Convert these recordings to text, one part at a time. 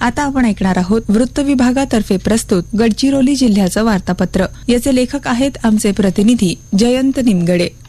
आता आपण ऐकणार आहोत वृत्त विभागातर्फे प्रस्तुत गडचिरोली जिल्ह्याचं वार्तापत्र. याचे लेखक आहेत आमचे प्रतिनिधी जयंत निमगडे.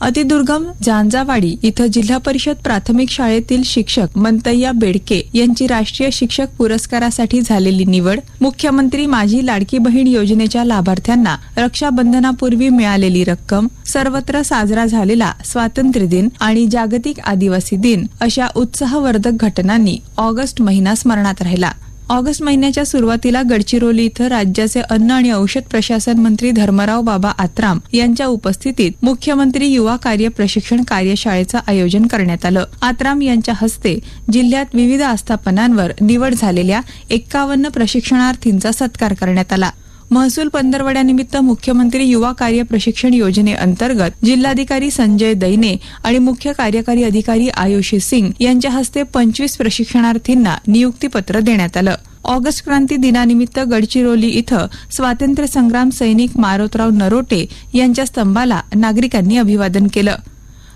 अतिदुर्गम जांजावाडी इथं जिल्हा परिषद प्राथमिक शाळेतील शिक्षक मंतय्या बेडके यांची राष्ट्रीय शिक्षक पुरस्कारासाठी झालेली निवड मुख्यमंत्री माझी लाडकी बहीण योजनेच्या लाभार्थ्यांना रक्षाबंधनापूर्वी मिळालेली रक्कम सर्वत्र साजरा झालेला स्वातंत्र्य दिन आणि जागतिक आदिवासी दिन अशा उत्साहवर्धक घटनांनी ऑगस्ट महिना स्मरणात राहिला. ऑगस्ट महिन्याच्या सुरुवातीला गडचिरोली इथं राज्याचे अन्न आणि औषध प्रशासन मंत्री धर्मराव बाबा आत्राम यांच्या उपस्थितीत मुख्यमंत्री युवा कार्य प्रशिक्षण कार्यशाळेचं आयोजन करण्यात आलं. आत्राम यांच्या हस्ते जिल्ह्यात विविध आस्थापनांवर निवड झालेल्या एक्कावन्न प्रशिक्षणार्थींचा सत्कार करण्यात आला. महसूल पंधरवड्यानिमित्त मुख्यमंत्री युवा कार्य प्रशिक्षण योजनेअंतर्गत जिल्हाधिकारी संजय दैने आणि मुख्य कार्यकारी अधिकारी आयुषी सिंग यांच्या हस्ते पंचवीस प्रशिक्षणार्थींना नियुक्तीपत्र देण्यात आलं. ऑगस्ट क्रांती दिनानिमित्त गडचिरोली इथं स्वातंत्र्य संग्राम सैनिक मारोतराव नरोटे यांच्या स्तंभाला नागरिकांनी अभिवादन केलं.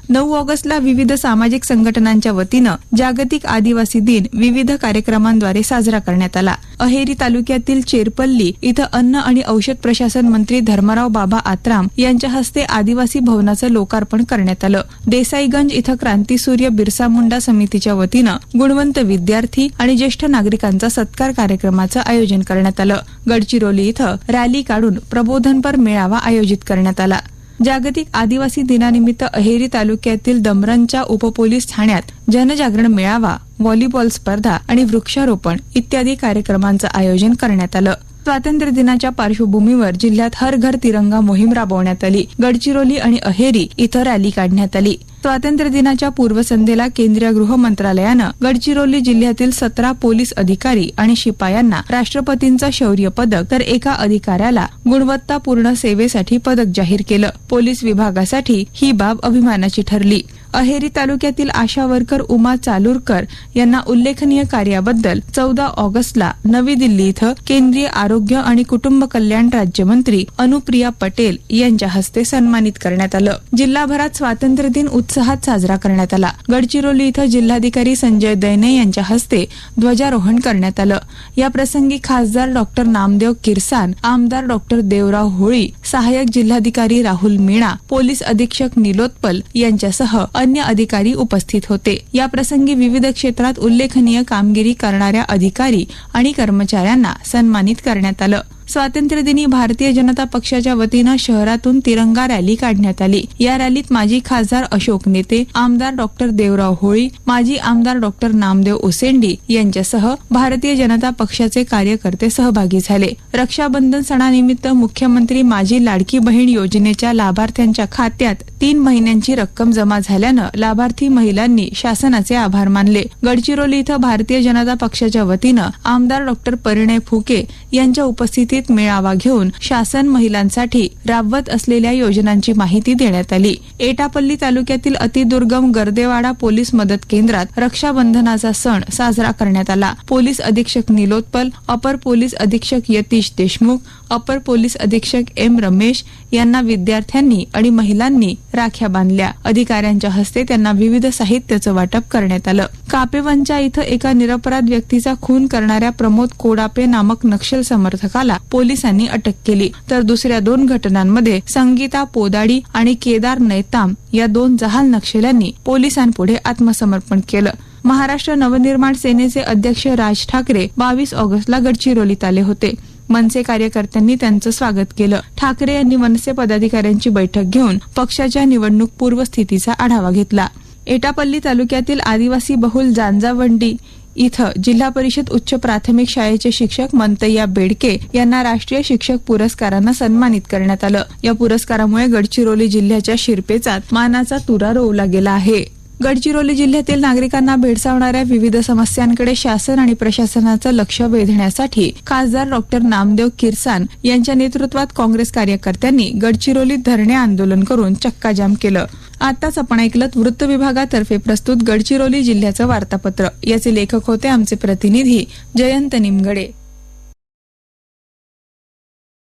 नऊ ऑगस्टला विविध सामाजिक संघटनांच्या वतीनं जागतिक आदिवासी दिन विविध कार्यक्रमांद्वारे साजरा करण्यात आला. अहेरी तालुक्यातील चेरपल्ली इथं अन्न आणि औषध प्रशासन मंत्री धर्मराव बाबा आत्राम यांच्या हस्ते आदिवासी भवनाचं लोकार्पण करण्यात आलं. देसाईगंज इथं क्रांतीसूर्य बिरसा मुंडा समितीच्या वतीनं गुणवंत विद्यार्थी आणि ज्येष्ठ नागरिकांचा सत्कार कार्यक्रमाचं आयोजन करण्यात आलं. गडचिरोली इथं रॅली काढून प्रबोधनपर मेळावा आयोजित करण्यात आला. जागतिक आदिवासी दिनानिमित्त अहेरी तालुक्यातील दमरनच्या उपपोलीस ठाण्यात जनजागरण मेळावा व्हॉलीबॉल स्पर्धा आणि वृक्षारोपण इत्यादी कार्यक्रमांचं आयोजन करण्यात आलं. स्वातंत्र्य दिनाच्या पार्श्वभूमीवर जिल्ह्यात हर घर तिरंगा मोहीम राबवण्यात आली. गडचिरोली आणि अहेरी इथं रॅली काढण्यात आली. स्वातंत्र्य दिनाच्या पूर्वसंध्येला केंद्रीय गृह मंत्रालयानं गडचिरोली जिल्ह्यातील सतरा पोलीस अधिकारी आणि शिपायांना राष्ट्रपतींचं शौर्य पदक तर एका अधिकाऱ्याला गुणवत्तापूर्ण सेवेसाठी पदक जाहीर केलं. पोलीस विभागासाठी ही बाब अभिमानाची ठरली. अहेरी तालुक्यातील आशा वर्कर उमा चालूरकर यांना उल्लेखनीय कार्याबद्दल चौदा ऑगस्टला नवी दिल्ली इथं केंद्रीय आरोग्य आणि कुटुंब कल्याण राज्यमंत्री अनुप्रिया पटेल यांच्या हस्ते सन्मानित करण्यात आलं. जिल्हाभरात स्वातंत्र्य दिन उत्साहात साजरा करण्यात आला. गडचिरोली इथं जिल्हाधिकारी संजय दैने यांच्या हस्ते ध्वजारोहण करण्यात आलं. या प्रसंगी खासदार डॉक्टर नामदेव किरसान आमदार डॉक्टर देवराव होळी सहाय्यक जिल्हाधिकारी राहुल मीणा पोलीस अधीक्षक निलोत्पल यांच्यासह अन्य अधिकारी उपस्थित होते. या प्रसंगी विविध क्षेत्रात उल्लेखनीय कामगिरी करणाऱ्या अधिकारी आणि कर्मचाऱ्यांना सन्मानित करण्यात आलं. स्वातंत्र्यदिनी भारतीय जनता पक्षाच्या वतीनं शहरातून तिरंगा रॅली काढण्यात आली. या रॅलीत माजी खासदार अशोक नेते आमदार डॉक्टर देवराव होळी माजी आमदार डॉक्टर नामदेव ओसेंडी यांच्यासह भारतीय जनता पक्षाचे कार्यकर्ते सहभागी झाले. रक्षाबंधन सणानिमित्त मुख्यमंत्री माझी लाडकी बहीण योजनेच्या लाभार्थ्यांच्या खात्यात तीन महिन्यांची रक्कम जमा झाल्यानं लाभार्थी महिलांनी शासनाचे आभार मानले. गडचिरोली इथं भारतीय जनता पक्षाच्या वतीनं आमदार डॉक्टर परिणय फुके यांच्या उपस्थितीत मेळावा घेऊन शासन महिलांसाठी राबवत असलेल्या योजनांची माहिती देण्यात आली. एटापल्ली तालुक्यातील अतिदुर्गम गर्देवाडा पोलीस मदत केंद्रात रक्षाबंधनाचा सण साजरा करण्यात आला. पोलीस अधीक्षक निलोत्पल अपर पोलीस अधीक्षक यतीश देशमुख अपर पोलीस अधीक्षक एम रमेश यांना विद्यार्थ्यांनी आणि महिलांनी राख्या बांधल्या. अधिकाऱ्यांच्या हस्ते त्यांना विविध साहित्याचं वाटप करण्यात आलं. कापेवंचा इथं एका निरपराध व्यक्तीचा खून करणाऱ्या प्रमोद कोडापे नामक नक्षल समर्थकाला पोलिसांनी अटक केली. तर दुसऱ्या दोन घटनांमध्ये संगीता पोदाडी आणि केदार नैताम या दोन जहाल नक्षल्यांनी पोलिसांपुढे आत्मसमर्पण केलं. महाराष्ट्र नवनिर्माण सेनेचे अध्यक्ष राज ठाकरे बावीस ऑगस्टला गडचिरोलीत आले होते. मनसे कार्यकर्त्यांनी त्यांचं स्वागत केलं. ठाकरे यांनी मनसे पदाधिकाऱ्यांची बैठक घेऊन पक्षाच्या निवडणूक पूर्व स्थितीचा आढावा घेतला. एटापल्ली तालुक्यातील आदिवासी बहुल जांजावंडी इथं जिल्हा परिषद उच्च प्राथमिक शाळेचे शिक्षक मंतय्या बेडके यांना राष्ट्रीय शिक्षक पुरस्कारानं सन्मानित करण्यात आलं. या पुरस्कारामुळे गडचिरोली जिल्ह्याच्या शिरपेचात मानाचा तुरा रोवला गेला आहे. गडचिरोली जिल्ह्यातील नागरिकांना भेडसावणाऱ्या विविध समस्यांकडे शासन आणि प्रशासनाचं लक्ष वेधण्यासाठी खासदार डॉक्टर नामदेव किरसान यांच्या नेतृत्वात काँग्रेस कार्यकर्त्यांनी गडचिरोलीत धरणे आंदोलन करून चक्काजाम केलं. आताच आपण ऐकलत वृत्त विभागातर्फे प्रस्तुत गडचिरोली जिल्ह्याचं वार्तापत्र. याचे लेखक होते आमचे प्रतिनिधी जयंत निमगडे.